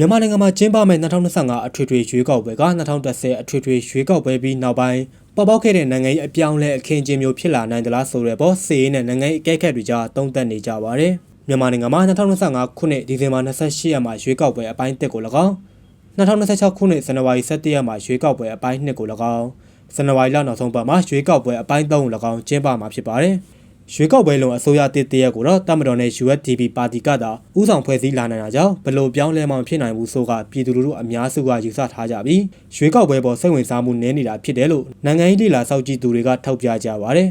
မြန်မာနိုင်ငံမှာကျင်းပမယ့်2025အထွေထွေရွေးကောက်ပွဲက2010အထွေထွေရွေးကောက်ပွဲပြီးနောက်ပိုင်းပေါ်ပေါက်ခဲ့တဲ့နိုင်ငံရေးအပြောင်းလဲအခင်းအကျင်းမျိုးဖြစ်လာနိုင်သလားဆိုတဲ့ပေါ်စီရေးနဲ့နိုင်ငံရေးအကဲခတ်တွေကြားတုံ့တက်နေကြပါတယ်။မြန်မာနိုင်ငံမှာ2025ခုနှစ်ဒီဇင်ဘာ28ရက်မှာရွေးကောက်ပွဲအပိုင်း1ကို၎င်း2026ခုနှစ်ဇန်နဝါရီ17ရက်မှာရွေးကောက်ပွဲအပိုင်း2ကို၎င်းဇန်နဝါရီလနောက်ဆုံးပတ်မှာရွေးကောက်ပွဲအပိုင်း3ကို၎င်းကျင်းပမှာဖြစ်ပါတယ်။ ရွေးကောက်ပွဲလုံးအစိုးရတစ်တရက်ကိုတော့တမတော်နဲ့ USDP ပါတီကသာဥဆောင်ဖွဲ့စည်းလာနိုင်တာကြောင့်ဘလို့ပြောင်းလဲမှမဖြစ်နိုင်ဘူးဆိုကပြည်သူလူထုအများစုကယူဆထားကြပြီးရွေးကောက်ပွဲပေါ်စိတ်ဝင်စားမှုနည်းနေတာဖြစ်တယ်လို့နိုင်ငံရေးလေလာစောင့်ကြည့်သူတွေကထောက်ပြကြပါတယ်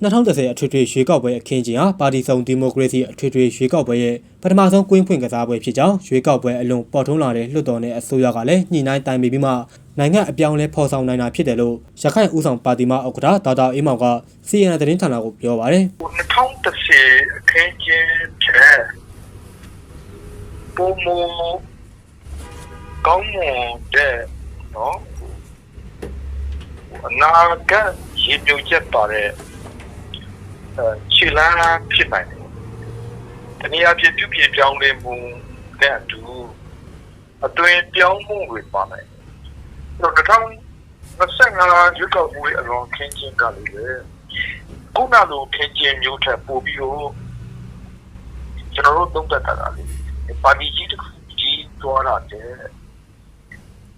2010အထွေထွေရွေးကောက်ပွဲအခင်းကျင်းဟာပါတီစုံဒီမိုကရေစီအထွေထွေရွေးကောက်ပွဲရဲ့ပထမဆုံးကွင်းဖွင့်ကစားပွဲဖြစ်ကြောင်းရွေးကောက်ပွဲအလွန်ပေါ်ထွန်းလာတဲ့လွှတ်တော်နဲ့အစိုးရကလည်းညှိနှိုင်းတိုင်ပင်ပြီးမှနိုင်ငံအပြောင်းလဲဖော်ဆောင်နိုင်တာဖြစ်တယ်လို့ရခိုင်ဦးဆောင်ပါတီမှဥက္ကဋ္ဌဒေါက်တာအေးမောင်က CNN သတင်းဌာနကိုပြောပါတယ်2010အခင်းကျင်းချက်ပုံမကောင်းမွန်တဲ့နော်အနာဂတ်ရည်ညွှန်းချက်ပါတဲ့အဲ ခြေလမ်းဖြစ်နိုင်တယ်။တနည်းအားဖြင့်ပြုပြင်ပြောင်းလဲမှုနဲ့အတူအတွင်ပြောင်းမှုတွေပါနိုင်တယ်။တော့2025ရွေးကောက်ပွဲအလွန်ခင်းချင်းကလေးပဲခုနလိုခင်းချင်းမျိုးထက်ပိုပြီးတော့ကျွန်တော်တို့သုံးသပ်တာကလေပါတီကြီးတစ်ခုကြီးသွားတာတဲ့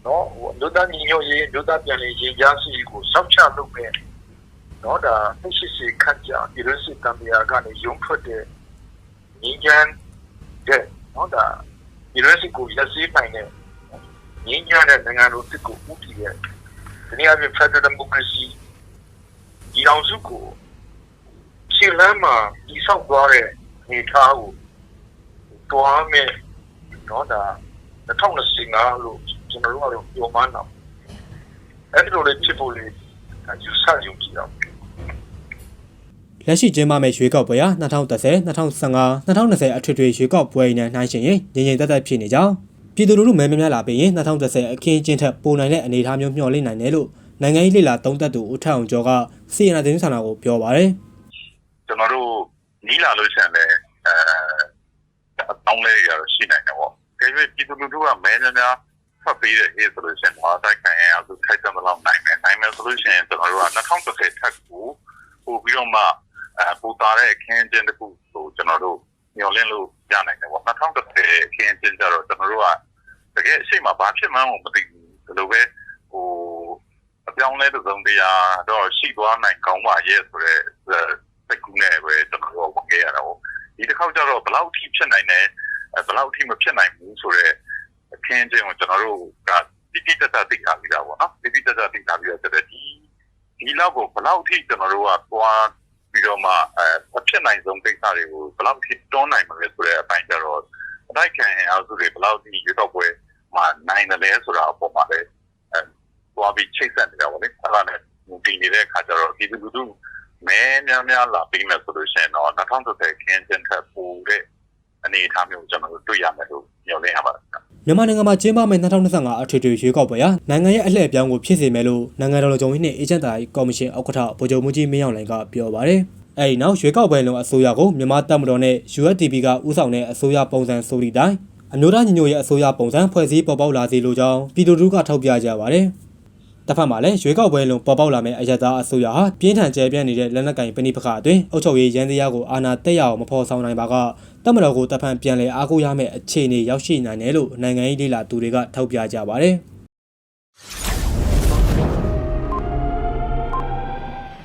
နော်ဟိုလူသားညီညွတ်ရေးလူသားပြန်လည်ရေးကြားစီကိုစောင့်ချလုပ်မဲ့ နော်ဒါသိရှိစေခန့်ကြဒီလိုစစ်တမ်းပြာကနေရုံထွက်တဲ့ညီချမ်းတဲ့နော်ဒါဒီလိုစစ်ကိုရစေးနိုင်တဲ့ညီညာတဲ့နိုင်ငံတော်စစ်ကိုဥတည်တဲ့ဒီနေ့အပြင် Federal Democracy ဒီအောင်စုကိုရှင်းလမ်းမှာဒီဆောက်သွားတဲ့အနေထားကိုတွားမယ်နော်ဒါ2025လို့ကျွန်တော်တို့ကတော့ပြောမှန်းတော့အဲ့ဒီလိုလေးဖြစ်ဖို့လေးယူဆယုံကြည်အောင် လက်ရှိကျင်းပမယ့်ရွေးကောက်ပွဲဟာ2010 2015 2020အထွေထွေရွေးကောက်ပွဲနဲ့နှိုင်းယှဉ်ရင်ငြိမ်ငြိမ်သက်သက်ဖြစ်နေကြောင်းပြည်သူလူထုမဲများများလာပြီးရင်2010အခင်းအကျင်းထက်ပိုနိုင်တဲ့အနေအထားမျိုးမျှော်လင့်နိုင်တယ်လို့နိုင်ငံရေးလေလာသုံးသပ်သူဦးထအောင်ကျော်က CNN သတင်းဌာနကိုပြောပါတယ်ကျွန်တော်တို့နီးလာလို့ရှိရင်လည်းအဲအတောင်းလေးတွေကတော့ရှိနိုင်တယ်ပေါ့။ဒါပေမဲ့ပြည်သူလူထုကမဲများများဖတ်ပြီးတဲ့အေးဆိုလို့ရှိရင်တော့တိုက်ခိုင်ရအောင်ထိုက်တယ်မလို့နိုင်မယ်။နိုင်မယ်ဆိုလို့ရှိရင်ကျွန်တော်တို့က2030ထက်ကိုပို့ပြီးတော့မှအဲ ပူတာတဲ့အခင်းအကျင်းတစ်ခုကိုကျွန်တော်တို့ညှော်လင့်လို့ရနိုင်တယ်ပေါ့။2030အခင်းအကျင်းကျတော့ကျွန်တော်တို့ကတကယ်အရှိမဘာဖြစ်မှန်းကိုမသိဘူး။ဒီလိုပဲဟိုအပြောင်းလဲတစ်စုံတရာတော့ရှိသွားနိုင်ကောင်းပါရဲ့ဆိုတော့စိတ်ကူးနဲ့ပဲကျွန်တော်တို့ဝင်ခဲ့ရတာပေါ့ဒီတစ်ခေါက်ကျတော့ဘယ်လောက်ထိဖြစ်နိုင်လဲဘယ်လောက်ထိမဖြစ်နိုင်ဘူးဆိုတော့အခင်းချင်းကိုကျွန်တော်တို့ကတိတိကျကျသိထားပြီးသားပေါ့နော်တိတိကျကျသိထားပြီးတော့ဒီဒီလောက်ကိုဘယ်လောက်ထိကျွန်တော်တို့ကသွား ပြီးတော့မှအဲဖြစ်နိုင်ဆုံးကိစ္စတွေကိုဘယ်လောက်ထိတွန်းနိုင်မလဲဆိုတဲ့အပိုင်းကျတော့အတိုက်ခံအောင်စုတွေဘယ်လောက်ထိရွေးတော့ပွဲမှာနိုင်တယ်လဲဆိုတာအပေါ်မှာလည်းအဲသွားပြီးချိတ်ဆက်နေတာပေါ့လေအဲ့ဒါနဲ့ဒီနေတဲ့အခါကျတော့ဒီလူလူမဲများများလာပြီးမယ်ဆိုလို့ရှိရင်တော့2030ခင်းချင်းထပ်ပိုတဲ့အနေအထားမျိုးကျွန်တော်တို့တွေ့ရမယ်လို့ညွှန်လင်းရပါတယ် မြန်မာနိုင်ငံမှာကျင်းပမယ့်2025အထွေထွေရွေးကောက်ပွဲဟာနိုင်ငံရဲ့အလှည့်အပြောင်းကိုဖြစ်စေမယ်လို့နိုင်ငံတော်လုံခြုံရေးနှင့်အေဂျင့်တိုင်းကော်မရှင်ဥက္ကဋ္ဌဗိုလ်ချုပ်မှုကြီးမင်းအောင်လှိုင်ကပြောပါတယ်။အဲဒီနောက်ရွေးကောက်ပွဲလုံးအစိုးရကိုမြန်မာတပ်မတော်နဲ့ USDP ကဦးဆောင်တဲ့အစိုးရပုံစံဆိုသည့်တိုင်အမျိုးသားညီညွတ်ရေးအစိုးရပုံစံဖွဲ့စည်းပေါ်ပေါက်လာစေလိုကြောင်းပြည်သူလူထုကထောက်ပြကြပါတယ်။ တစ်ဖက်မှာလည်းရွေးကောက်ပွဲလုံးပေါ်ပေါက်လာမယ့်အယက်သားအစိုးရဟာပြင်းထန်ကျယ်ပြန့်နေတဲ့လက်နက်ကင်ပဏိပခအတွင်းအုပ်ချုပ်ရေးရန်တရားကိုအာဏာတက်ရအောင်မဖော်ဆောင်နိုင်ပါကတပ်မတော်ကိုတပ်ဖန်ပြန်လည်အားကိုးရမယ့်အခြေအနေရောက်ရှိနိုင်တယ်လို့နိုင်ငံရေးလေလာသူတွေကထောက်ပြကြပါတယ်။